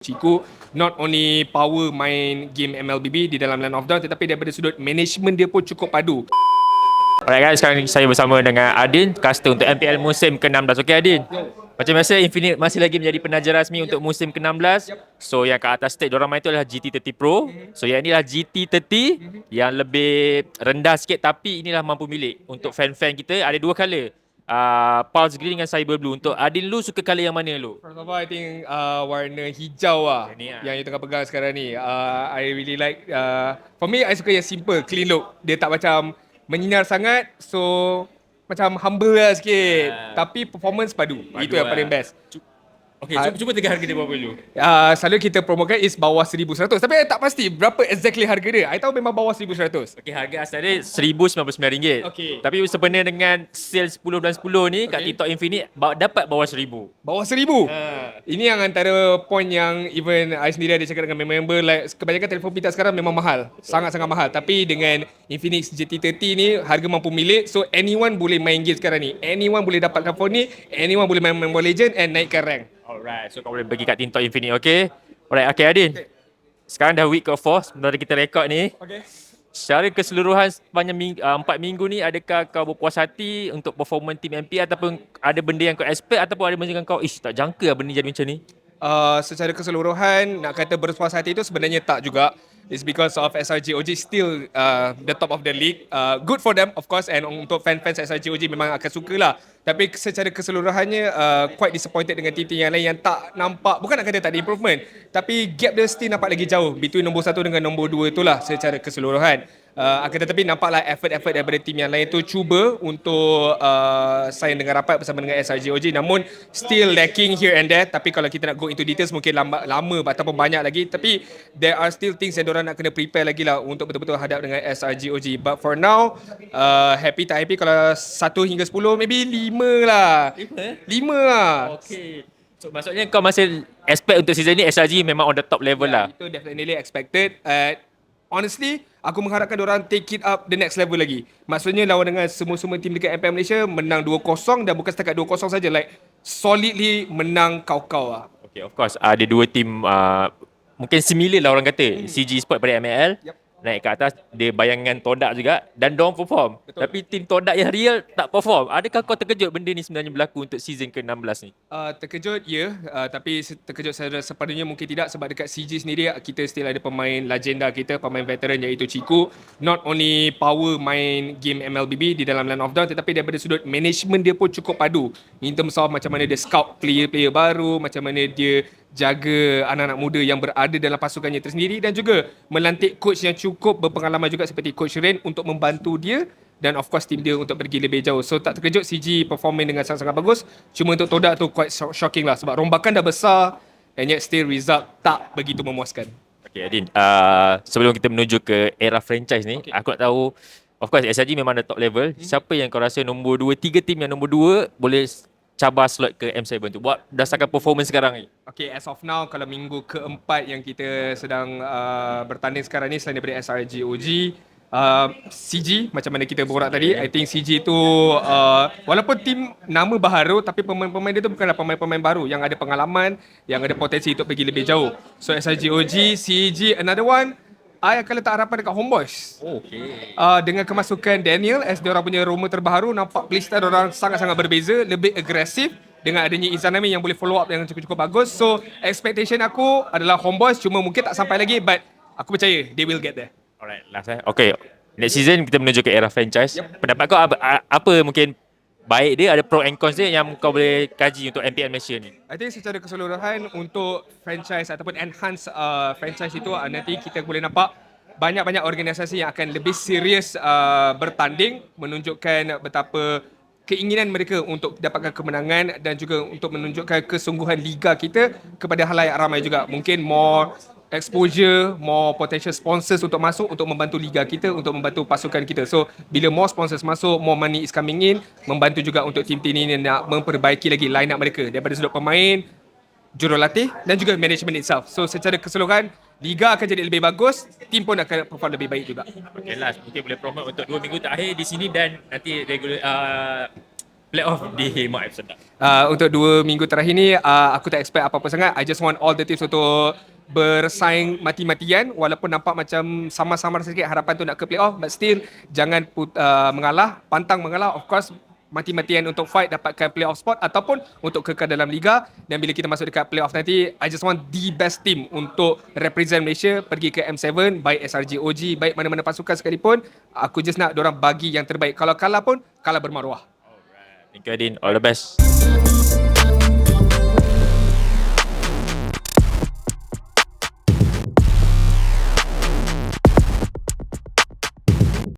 Ciku not only power main game MLBB di dalam Land of Dawn tetapi daripada sudut management dia pun cukup padu. Alright guys, sekarang saya bersama dengan Adin, caster untuk MPL musim ke-16. Okey Adin? Macam biasa, Infinite masih lagi menjadi penaja rasmi untuk musim ke-16. So yang kat atas stage diorang main tu adalah GT30 Pro. So yang ni adalah GT30 yang lebih rendah sikit tapi inilah mampu milik. Untuk fan-fan kita ada dua color. Uh, Pulse Green dengan Cyber Blue. Untuk Adin lu suka color yang mana lu? First of all, I think uh, warna hijau lah Yang ni lah. yang you tengah pegang sekarang ni. Uh, I really like, uh, for me, I suka yang simple, clean look. Dia tak macam menyinar sangat, so macam humble lah sikit. Ah. Tapi performance padu. Padu Itu yang lah. paling best. Okey, Ah. cuba, cuba tengok harga dia berapa dulu. Uh, selalu kita promokan is bawah 1100 Tapi I tak pasti berapa exactly harga dia I tahu memang bawah 1100 Okey, harga asal dia RM1,099. Okey. Tapi sebenarnya dengan sale 10 bulan 10 ni kat Okey. TikTok Infinite dapat bawah RM1,000. Bawah 1000 Ha. Ini yang antara point yang even I sendiri ada cakap dengan member like kebanyakan telefon pintar sekarang memang mahal. Sangat-sangat mahal. Tapi dengan Infinix GT30 ni harga mampu milik so anyone boleh main game sekarang ni. Anyone boleh dapatkan phone ni, anyone boleh main Mobile Legend and naikkan rank. Alright, so kau boleh pergi kat TikTok Infinite, okay? Alright, okay Adin. Sekarang dah week ke-4 sebenarnya kita rekod ni. Okay. Secara keseluruhan sepanjang ming, uh, 4 minggu ni adakah kau berpuas hati untuk performance tim MP ataupun ada benda yang kau expect ataupun ada benda yang kau ish tak jangka lah benda jadi macam ni? Uh, secara keseluruhan nak kata berpuas hati itu sebenarnya tak juga. It's because of SRG OG still uh, the top of the league. Uh, good for them of course and untuk fan-fans SRG OG memang akan suka lah. Tapi secara keseluruhannya uh, quite disappointed dengan tim-tim yang lain yang tak nampak bukan nak kata tak ada improvement tapi gap dia still nampak lagi jauh between nombor satu dengan nombor dua itulah secara keseluruhan. Uh, akan tetapi nampaklah effort-effort daripada tim yang lain tu cuba untuk uh, sign dengan rapat bersama dengan SRG namun still lacking here and there. Tapi kalau kita nak go into details mungkin lama, lama ataupun banyak lagi. Tapi there are still things yang diorang nak kena prepare lagi lah untuk betul-betul hadap dengan SRG but for now uh, happy tak happy? Kalau 1 hingga 10 maybe 5 lah. 5 lah. Okay. So maksudnya kau masih expect untuk season ni SRG memang on the top level lah. Itu definitely expected. Uh, honestly, aku mengharapkan orang take it up the next level lagi. Maksudnya lawan dengan semua-semua tim dekat MPL Malaysia menang 2-0 dan bukan setakat 2-0 saja like solidly menang kau-kau lah. Okay, of course. Ada dua tim uh, mungkin similar lah orang kata. CG Sport pada ML. Yup. Naik ke atas, dia bayangan Todak juga dan dorang perform. Betul. Tapi tim Todak yang real tak perform. Adakah kau terkejut benda ni sebenarnya berlaku untuk season ke-16 ni? Uh, terkejut, ya. Yeah. Uh, tapi terkejut secara sepadunya mungkin tidak sebab dekat CG sendiri kita still ada pemain legenda kita, pemain veteran iaitu Ciku. Not only power main game MLBB di dalam Land of Dawn tetapi daripada sudut management dia pun cukup padu. In terms of macam mana dia scout player-player baru, macam mana dia jaga anak-anak muda yang berada dalam pasukannya tersendiri dan juga melantik coach yang cukup berpengalaman juga seperti coach Ren untuk membantu dia dan of course tim dia untuk pergi lebih jauh. So tak terkejut CG performing dengan sangat-sangat bagus. Cuma untuk Todak tu quite sho- shocking lah sebab rombakan dah besar and yet still result tak begitu memuaskan. Okay Adin, uh, sebelum kita menuju ke era franchise ni, Okay. aku nak tahu Of course SRG memang ada top level. Hmm. Siapa yang kau rasa nombor 2, tiga tim yang nombor 2 boleh cabar slot ke M7 tu? Buat berdasarkan performance sekarang ni. Okay, as of now kalau minggu keempat yang kita sedang uh, bertanding sekarang ni selain daripada SRG OG, uh, CG macam mana kita borak tadi, I think CG tu uh, walaupun tim nama baharu tapi pemain-pemain dia tu bukanlah pemain-pemain baru yang ada pengalaman, yang ada potensi untuk pergi lebih jauh. So SRG OG, CG, another one, I akan letak harapan dekat Homeboys. Oh, okay. Uh, dengan kemasukan Daniel as diorang punya Roma terbaru nampak playstyle orang sangat-sangat berbeza lebih agresif dengan adanya Izanami yang boleh follow up dengan cukup-cukup bagus so expectation aku adalah Homeboys cuma mungkin tak sampai lagi but aku percaya they will get there Alright, last eh. Okay, next season kita menuju ke era franchise. Yep. Pendapat kau apa, apa mungkin baik dia, ada pro and cons dia yang kau boleh kaji untuk MPL Malaysia ni? I think secara keseluruhan untuk franchise ataupun enhance uh, franchise itu uh, nanti kita boleh nampak banyak-banyak organisasi yang akan lebih serius uh, bertanding menunjukkan betapa keinginan mereka untuk dapatkan kemenangan dan juga untuk menunjukkan kesungguhan liga kita kepada halayak ramai juga. Mungkin more exposure, more potential sponsors untuk masuk untuk membantu liga kita, untuk membantu pasukan kita. So, bila more sponsors masuk, more money is coming in, membantu juga untuk tim-tim ini nak memperbaiki lagi line up mereka daripada sudut pemain, jurulatih dan juga management itself. So, secara keseluruhan, liga akan jadi lebih bagus, tim pun akan perform lebih baik juga. Okay, last. Mungkin boleh promote untuk dua minggu terakhir di sini dan nanti regular uh, playoff di Mak F Sedap. Uh, untuk dua minggu terakhir ni uh, aku tak expect apa-apa sangat. I just want all the teams untuk bersaing mati-matian walaupun nampak macam sama-sama sikit harapan tu nak ke playoff but still jangan put, uh, mengalah, pantang mengalah. Of course mati-matian untuk fight dapatkan playoff spot ataupun untuk kekal dalam liga dan bila kita masuk dekat playoff nanti I just want the best team untuk represent Malaysia pergi ke M7 baik SRG OG baik mana-mana pasukan sekalipun aku just nak orang bagi yang terbaik kalau kalah pun kalah bermaruah Thank you Adin. All the best.